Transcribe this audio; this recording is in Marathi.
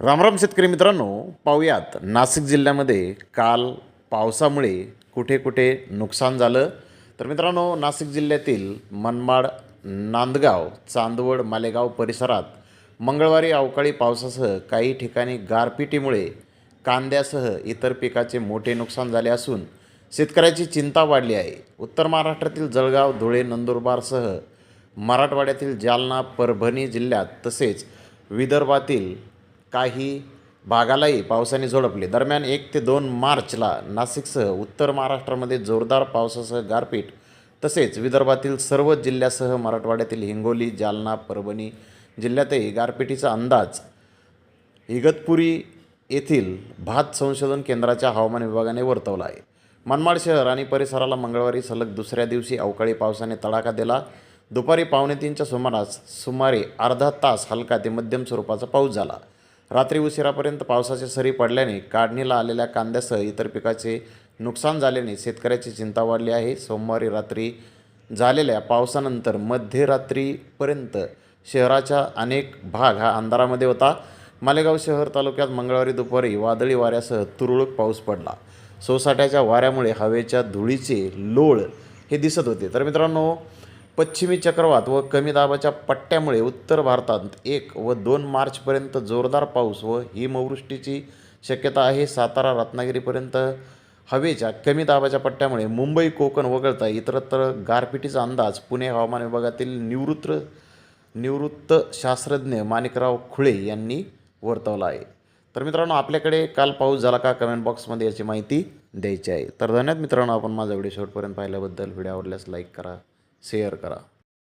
रामराम शेतकरी मित्रांनो पाहूयात. नाशिक जिल्ह्यामध्ये काल पावसामुळे कुठे कुठे नुकसान झालं? तर मित्रांनो नाशिक जिल्ह्यातील मनमाड नांदगाव चांदवड मालेगाव परिसरात मंगळवारी अवकाळी पावसासह काही ठिकाणी गारपिटीमुळे कांद्यासह इतर पिकाचे मोठे नुकसान झाले असून शेतकऱ्याची चिंता वाढली आहे. उत्तर महाराष्ट्रातील जळगाव धुळे नंदुरबारसह मराठवाड्यातील जालना परभणी जिल्ह्यात तसेच विदर्भातील काही भागालाही पावसाने झोडपले. दरम्यान एक ते दोन मार्चला नाशिकसह उत्तर महाराष्ट्रामध्ये जोरदार पावसासह गारपीट. तसेच विदर्भातील सर्व जिल्ह्यासह मराठवाड्यातील हिंगोली जालना परभणी जिल्ह्यातही गारपिटीचा अंदाज. इगतपुरी येथील भात संशोधन केंद्राच्या हवामान विभागाने वर्तवला आहे. मनमाड शहर आणि परिसराला मंगळवारी सलग दुसऱ्या दिवशी अवकाळी पावसाने तडाखा दिला. दुपारी पावणे तीनच्या सुमारास सुमारे अर्धा तास हलका ते मध्यम स्वरूपाचा पाऊस झाला. रात्री उशिरापर्यंत पावसाच्या सरी पडल्याने काढणीला आलेल्या कांद्यासह इतर पिकाचे नुकसान झाल्याने शेतकऱ्याची चिंता वाढली आहे. सोमवारी रात्री झालेल्या पावसानंतर मध्यरात्रीपर्यंत शहराचा अनेक भाग हा अंधारामध्ये होता. मालेगाव शहर तालुक्यात मंगळवारी दुपारी वादळी वाऱ्यासह तुरळक पाऊस पडला. सोसाट्याच्या वाऱ्यामुळे हवेच्या धुळीचे लोळ हे दिसत होते. तर मित्रांनो पश्चिमी चक्रवात व कमी दाबाच्या पट्ट्यामुळे उत्तर भारतात एक व दोन मार्चपर्यंत जोरदार पाऊस व हिमवृष्टीची शक्यता आहे. सातारा रत्नागिरीपर्यंत हवेच्या कमी दाबाच्या पट्ट्यामुळे मुंबई कोकण वगळता इतरत्र गारपिटीचा अंदाज पुणे हवामान विभागातील निवृत्त निवृत्त शास्त्रज्ञ माणिकराव खुळे यांनी वर्तवला आहे. तर मित्रांनो आपल्याकडे काल पाऊस झाला का कमेंट बॉक्समध्ये याची माहिती द्यायची आहे. तर धन्यवाद मित्रांनो आपण माझा व्हिडिओ शेवटपर्यंत पाहिल्याबद्दल. व्हिडिओ आवडल्यास लाईक करा. शेअर करा